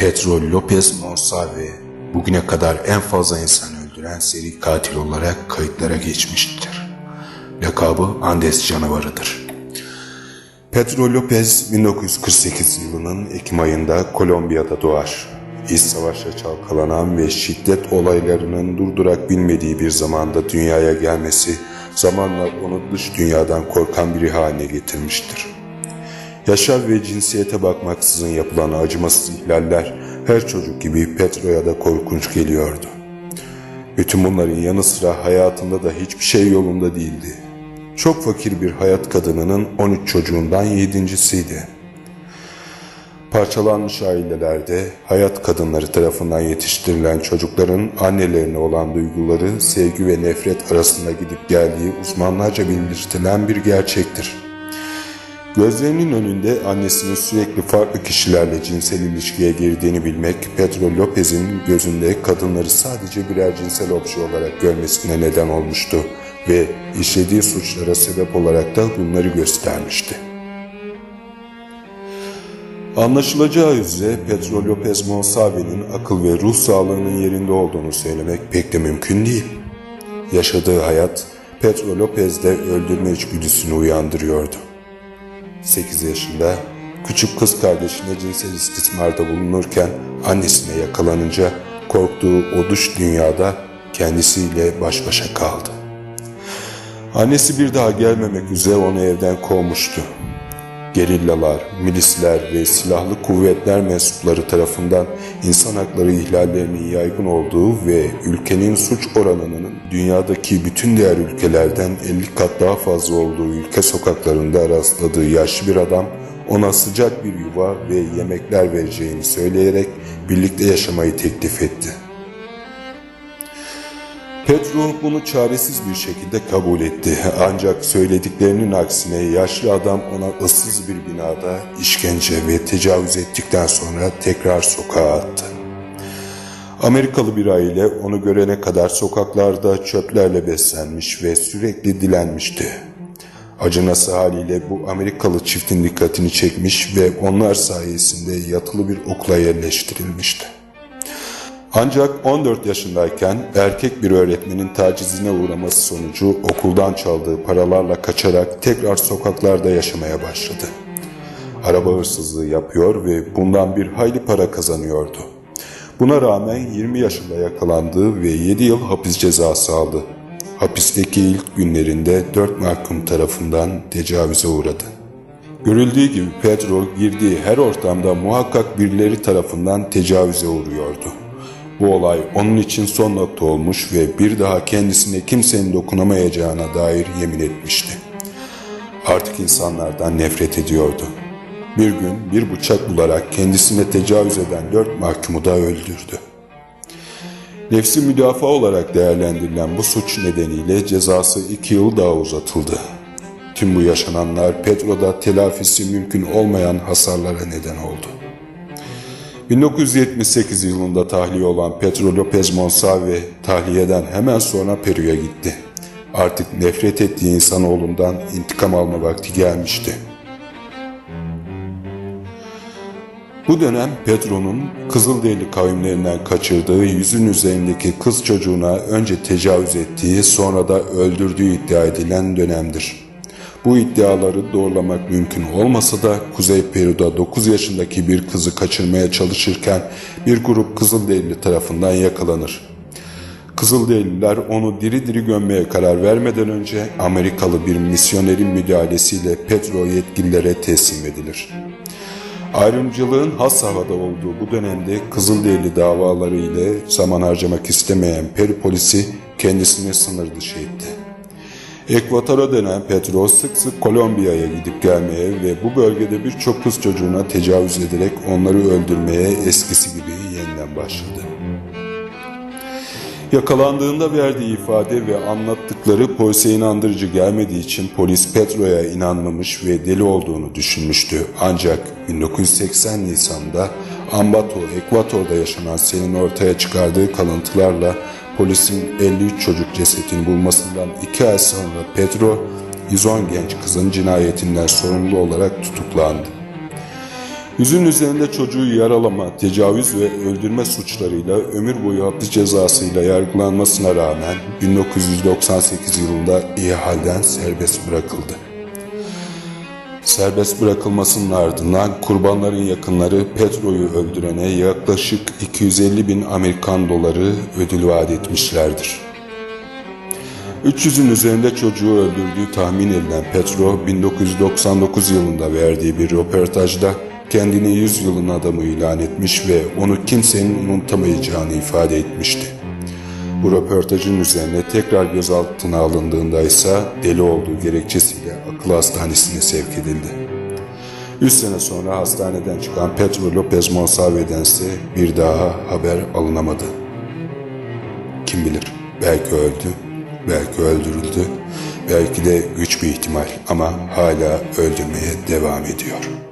Pedro Lopez Monsalve bugüne kadar en fazla insan öldüren seri katil olarak kayıtlara geçmiştir. Lakabı Andes canavarıdır. Pedro Lopez 1948 yılının Ekim ayında Kolombiya'da doğar. İç savaşla çalkalanan ve şiddet olaylarının durdurak bilmediği bir zamanda dünyaya gelmesi zamanla onu dış dünyadan korkan biri haline getirmiştir. Yaşar ve cinsiyete bakmaksızın yapılan acımasız ihlaller her çocuk gibi Petro'ya da korkunç geliyordu. Bütün bunların yanı sıra hayatında da hiçbir şey yolunda değildi. Çok fakir bir hayat kadınının 13 çocuğundan yedincisiydi. Parçalanmış ailelerde hayat kadınları tarafından yetiştirilen çocukların annelerine olan duyguları sevgi ve nefret arasında gidip geldiği uzmanlarca belirtilen bir gerçektir. Gözlerinin önünde annesinin sürekli farklı kişilerle cinsel ilişkiye girdiğini bilmek, Pedro Lopez'in gözünde kadınları sadece birer cinsel obje olarak görmesine neden olmuştu ve işlediği suçlara sebep olarak da bunları göstermişti. Anlaşılacağı üzere Pedro Lopez Monsalve'nin akıl ve ruh sağlığının yerinde olduğunu söylemek pek de mümkün değil. Yaşadığı hayat Pedro Lopez'de öldürme içgüdüsünü uyandırıyordu. 8 yaşında küçük kız kardeşine cinsel istismarda bulunurken annesine yakalanınca korktuğu o dış dünyada kendisiyle baş başa kaldı. Annesi bir daha gelmemek üzere onu evden kovmuştu. Gerillalar, milisler ve silahlı kuvvetler mensupları tarafından insan hakları ihlallerinin yaygın olduğu ve ülkenin suç oranının dünyadaki bütün diğer ülkelerden 50 kat daha fazla olduğu ülke sokaklarında rastladığı yaşlı bir adam ona sıcak bir yuva ve yemekler vereceğini söyleyerek birlikte yaşamayı teklif etti. Petro bunu çaresiz bir şekilde kabul etti. Ancak söylediklerinin aksine yaşlı adam ona ıssız bir binada işkence ve tecavüz ettikten sonra tekrar sokağa attı. Amerikalı bir aile onu görene kadar sokaklarda çöplerle beslenmiş ve sürekli dilenmişti. Acınası haliyle bu Amerikalı çiftin dikkatini çekmiş ve onlar sayesinde yatılı bir okula yerleştirilmişti. Ancak 14 yaşındayken erkek bir öğretmenin tacizine uğraması sonucu okuldan çaldığı paralarla kaçarak tekrar sokaklarda yaşamaya başladı. Araba hırsızlığı yapıyor ve bundan bir hayli para kazanıyordu. Buna rağmen 20 yaşında yakalandı ve 7 yıl hapis cezası aldı. Hapisteki ilk günlerinde 4 mahkum tarafından tecavüze uğradı. Görüldüğü gibi Pedro girdiği her ortamda muhakkak birileri tarafından tecavüze uğruyordu. Bu olay onun için son nokta olmuş ve bir daha kendisine kimsenin dokunamayacağına dair yemin etmişti. Artık insanlardan nefret ediyordu. Bir gün bir bıçak bularak kendisine tecavüz eden dört mahkumu da öldürdü. Nefsi müdafaa olarak değerlendirilen bu suç nedeniyle cezası iki yıl daha uzatıldı. Tüm bu yaşananlar Pedro'da telafisi mümkün olmayan hasarlara neden oldu. 1978 yılında tahliye olan Pedro Lopez Monsalve tahliyeden hemen sonra Peru'ya gitti. Artık nefret ettiği insanoğlundan intikam alma vakti gelmişti. Bu dönem Pedro'nun Kızılderili kavimlerinden kaçırdığı yüzün üzerindeki kız çocuğuna önce tecavüz ettiği sonra da öldürdüğü iddia edilen dönemdir. Bu iddiaları doğrulamak mümkün olmasa da Kuzey Peru'da 9 yaşındaki bir kızı kaçırmaya çalışırken bir grup Kızılderili tarafından yakalanır. Kızılderililer onu diri diri gömmeye karar vermeden önce Amerikalı bir misyonerin müdahalesiyle Pedro yetkililere teslim edilir. Ayrımcılığın has safhada olduğu bu dönemde Kızılderili davaları ile zaman harcamak istemeyen Peru polisi kendisini sınır dışı etti. Ekvator'a dönen Petro sık sık Kolombiya'ya gidip gelmeye ve bu bölgede birçok kız çocuğuna tecavüz ederek onları öldürmeye eskisi gibi yeniden başladı. Yakalandığında verdiği ifade ve anlattıkları polise inandırıcı gelmediği için polis Petro'ya inanmamış ve deli olduğunu düşünmüştü. Ancak 1980 Nisan'da Ambato, Ekvator'da yaşanan selin ortaya çıkardığı kalıntılarla polisin 53 çocuk cesetini bulmasından 2 ay sonra Pedro, 110 genç kızın cinayetinden sorumlu olarak tutuklandı. Yüzün üzerinde çocuğu yaralama, tecavüz ve öldürme suçlarıyla ömür boyu hapis cezasıyla yargılanmasına rağmen 1998 yılında iyi halden serbest bırakıldı. Serbest bırakılmasının ardından kurbanların yakınları Petro'yu öldürene yaklaşık 250 bin Amerikan doları ödül vaat etmişlerdir. 300'ün üzerinde çocuğu öldürdüğü tahmin edilen Petro 1999 yılında verdiği bir röportajda kendini 100 yılın adamı ilan etmiş ve onu kimsenin unutamayacağını ifade etmişti. Bu röportajın üzerine tekrar gözaltına alındığında ise deli olduğu gerekçesiyle akıl hastanesine sevk edildi. 3 sene sonra hastaneden çıkan Pedro Lopez Monsalve'den ise bir daha haber alınamadı. Kim bilir belki öldü, belki öldürüldü, belki de güç bir ihtimal ama hala öldürmeye devam ediyor.''